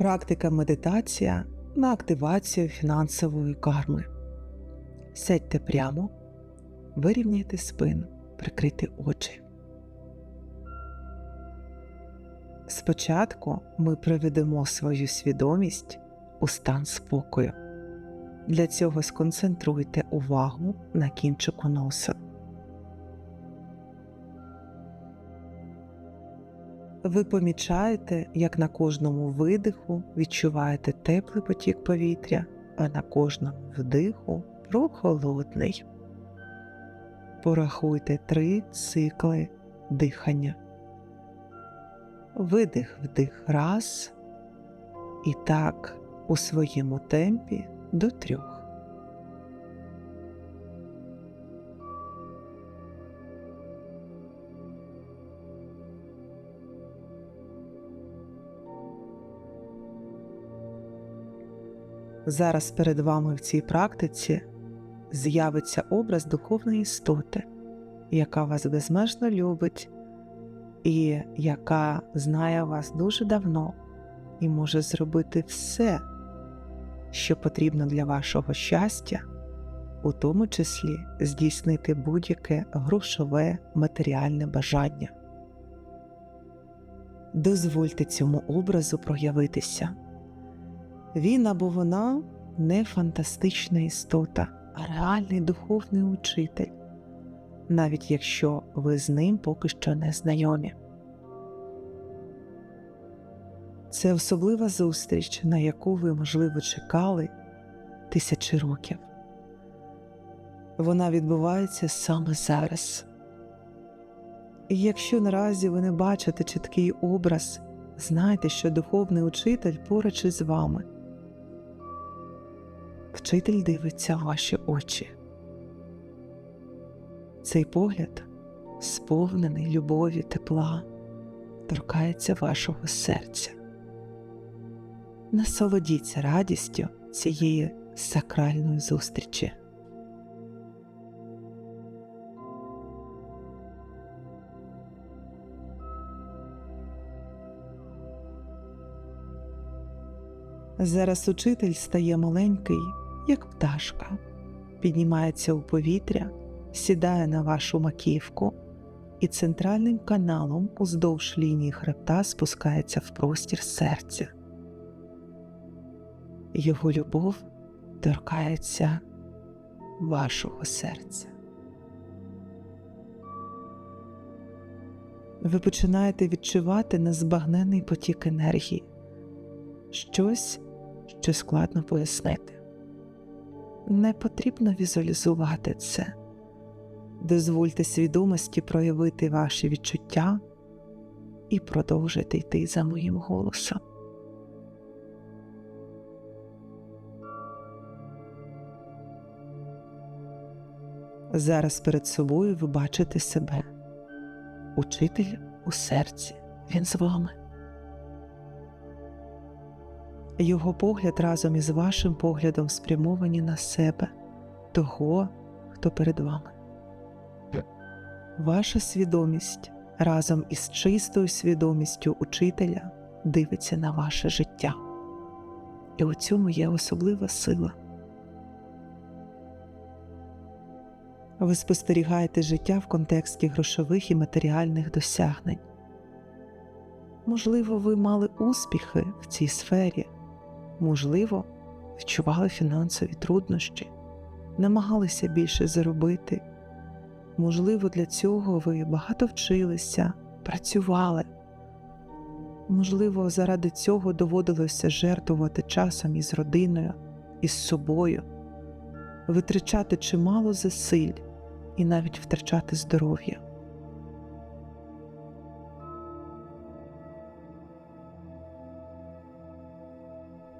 Практика медитація на активацію фінансової карми. Сядьте прямо, вирівняйте спину, прикрийте очі. Спочатку ми приведемо свою свідомість у стан спокою. Для цього сконцентруйте увагу на кінчику носа. Ви помічаєте, як на кожному видиху відчуваєте теплий потік повітря, а на кожному вдиху прохолодний. Порахуйте три цикли дихання. Видих вдих раз. І так у своєму темпі до трьох. Зараз перед вами в цій практиці з'явиться образ духовної істоти, яка вас безмежно любить і яка знає вас дуже давно і може зробити все, що потрібно для вашого щастя, у тому числі здійснити будь-яке грошове матеріальне бажання. Дозвольте цьому образу проявитися. Він або вона не фантастична істота, а реальний духовний учитель, навіть якщо ви з ним поки що не знайомі. Це особлива зустріч, на яку ви, можливо, чекали тисячі років. Вона відбувається саме зараз. І якщо наразі ви не бачите чіткий образ, знайте, що духовний учитель поруч із вами. Вчитель дивиться в ваші очі. Цей погляд, сповнений любові, тепла, торкається вашого серця. Насолодіться радістю цієї сакральної зустрічі. Зараз учитель стає маленький, як пташка, піднімається у повітря, сідає на вашу маківку і центральним каналом уздовж лінії хребта спускається в простір серця. Його любов торкається вашого серця. Ви починаєте відчувати незбагненний потік енергії, щось, що складно пояснити. Не потрібно візуалізувати це, дозвольте свідомості проявити ваші відчуття і продовжити йти за моїм голосом. Зараз перед собою ви бачите себе, учитель у серці, він з вами. Його погляд разом із вашим поглядом спрямовані на себе, того, хто перед вами. Ваша свідомість разом із чистою свідомістю учителя дивиться на ваше життя. І у цьому є особлива сила. Ви спостерігаєте життя в контексті грошових і матеріальних досягнень. Можливо, ви мали успіхи в цій сфері, можливо, відчували фінансові труднощі, намагалися більше заробити. Можливо, для цього ви багато вчилися, працювали. Можливо, заради цього доводилося жертвувати часом із родиною, із собою, витрачати чимало зусиль і навіть втрачати здоров'я.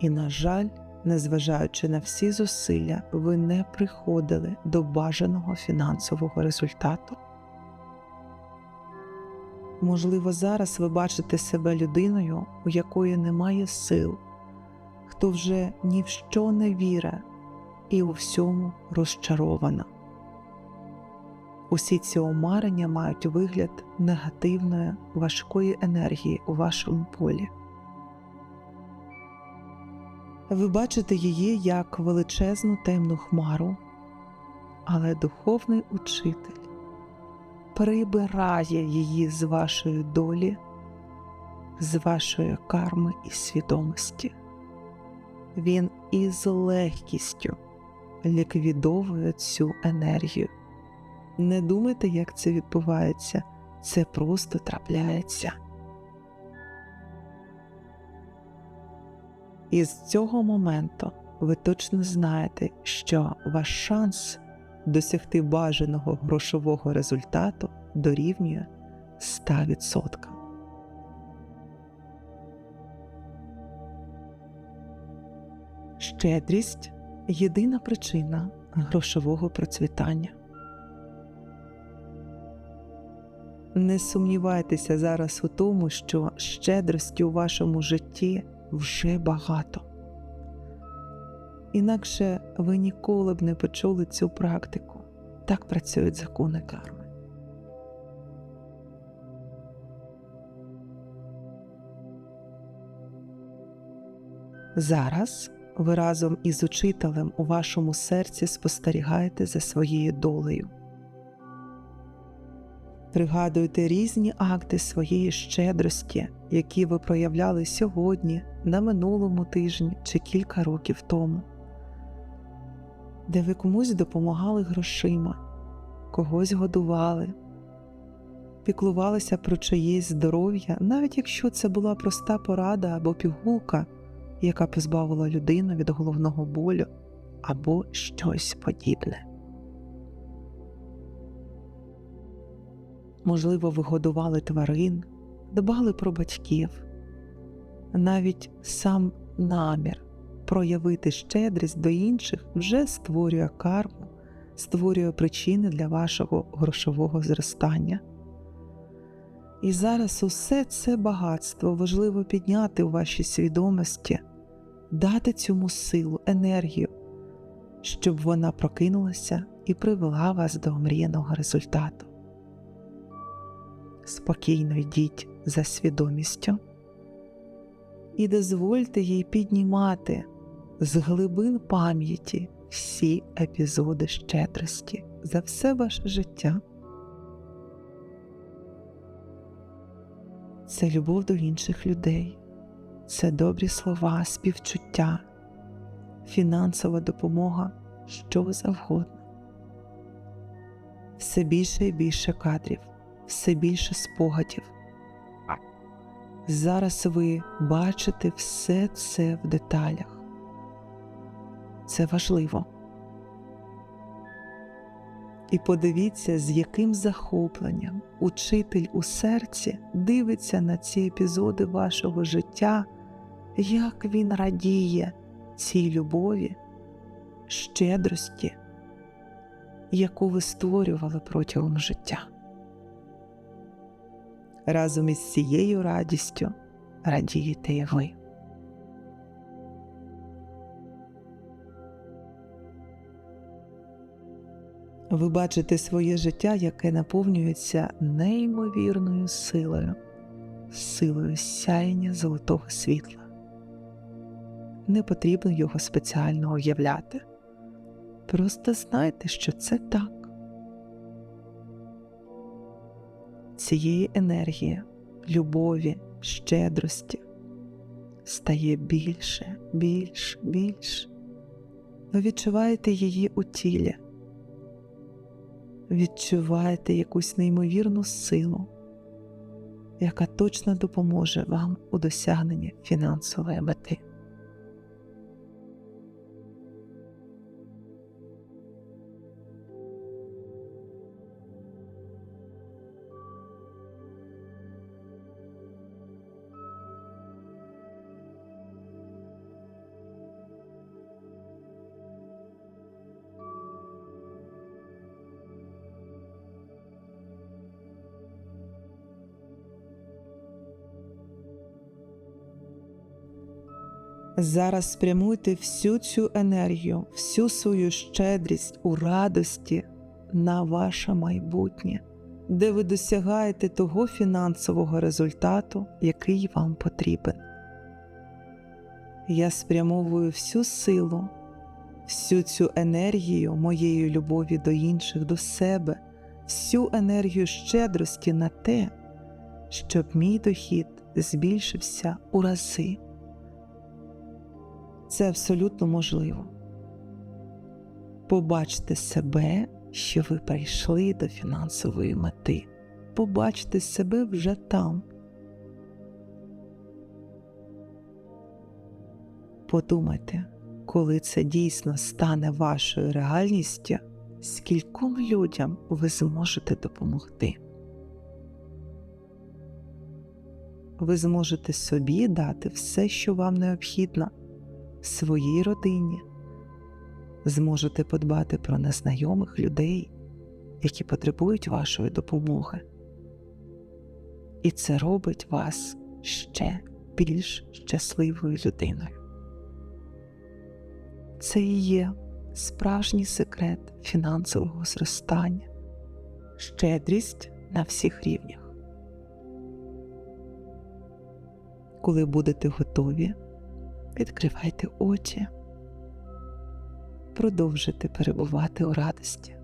І, на жаль, незважаючи на всі зусилля, ви не приходили до бажаного фінансового результату. Можливо, зараз ви бачите себе людиною, у якої немає сил, хто вже ні в що не вірить і у всьому розчарована. Усі ці омарення мають вигляд негативної важкої енергії у вашому полі. Ви бачите її як величезну темну хмару, але духовний учитель прибирає її з вашої долі, з вашої карми і свідомості. Він із легкістю ліквідовує цю енергію. Не думайте, як це відбувається, це просто трапляється. І з цього моменту ви точно знаєте, що ваш шанс досягти бажаного грошового результату дорівнює 100%. Щедрість єдина причина грошового процвітання. Не сумнівайтеся зараз у тому, що щедрості у вашому житті вже багато. Інакше ви ніколи б не почули цю практику. Так працюють закони карми. Зараз ви разом із учителем у вашому серці спостерігаєте за своєю долею. Пригадуйте різні акти своєї щедрості, які ви проявляли сьогодні, на минулому тижні чи кілька років тому, де ви комусь допомагали грошима, когось годували, піклувалися про чиєсь здоров'я, навіть якщо це була проста порада або пігулка, яка позбавила людину від головного болю або щось подібне. Можливо, ви годували тварин, дбали про батьків, навіть сам намір проявити щедрість до інших вже створює карму, створює причини для вашого грошового зростання. І зараз усе це багатство важливо підняти у вашій свідомості, дати цьому силу, енергію, щоб вона прокинулася і привела вас до омріяного результату спокійно йдіть за свідомістю і дозвольте їй піднімати з глибин пам'яті всі епізоди щедрості за все ваше життя. Це любов до інших людей, це добрі слова, співчуття, фінансова допомога, що завгодно. Все більше і більше кадрів все більше спогадів. Зараз ви бачите все це в деталях. Це важливо. І подивіться, з яким захопленням учитель у серці дивиться на ці епізоди вашого життя, як він радіє цій любові, щедрості, яку ви створювали протягом життя разом із цією радістю радієте і ви. Ви бачите своє життя, яке наповнюється неймовірною силою, силою сяєння золотого світла. Не потрібно його спеціально уявляти. Просто знайте, що це так. Цієї енергії, любові, щедрості стає більше, більше, більше. Ви відчуваєте її у тілі, відчуваєте якусь неймовірну силу, яка точно допоможе вам у досягненні фінансової мети. Зараз спрямуйте всю цю енергію, всю свою щедрість у радості на ваше майбутнє, де ви досягаєте того фінансового результату, який вам потрібен. Я спрямовую всю силу, всю цю енергію моєї любові до інших, до себе, всю енергію щедрості на те, щоб мій дохід збільшився у рази. Це абсолютно можливо. Побачте себе, що ви прийшли до фінансової мети. Побачте себе вже там. Подумайте, коли це дійсно стане вашою реальністю, скільком людям ви зможете допомогти. Ви зможете собі дати все, що вам необхідно, своїй родині, зможете подбати про незнайомих людей, які потребують вашої допомоги. І це робить вас ще більш щасливою людиною. Це і є справжній секрет фінансового зростання, щедрість на всіх рівнях. Коли будете готові, відкривайте очі, продовжуйте перебувати у радості.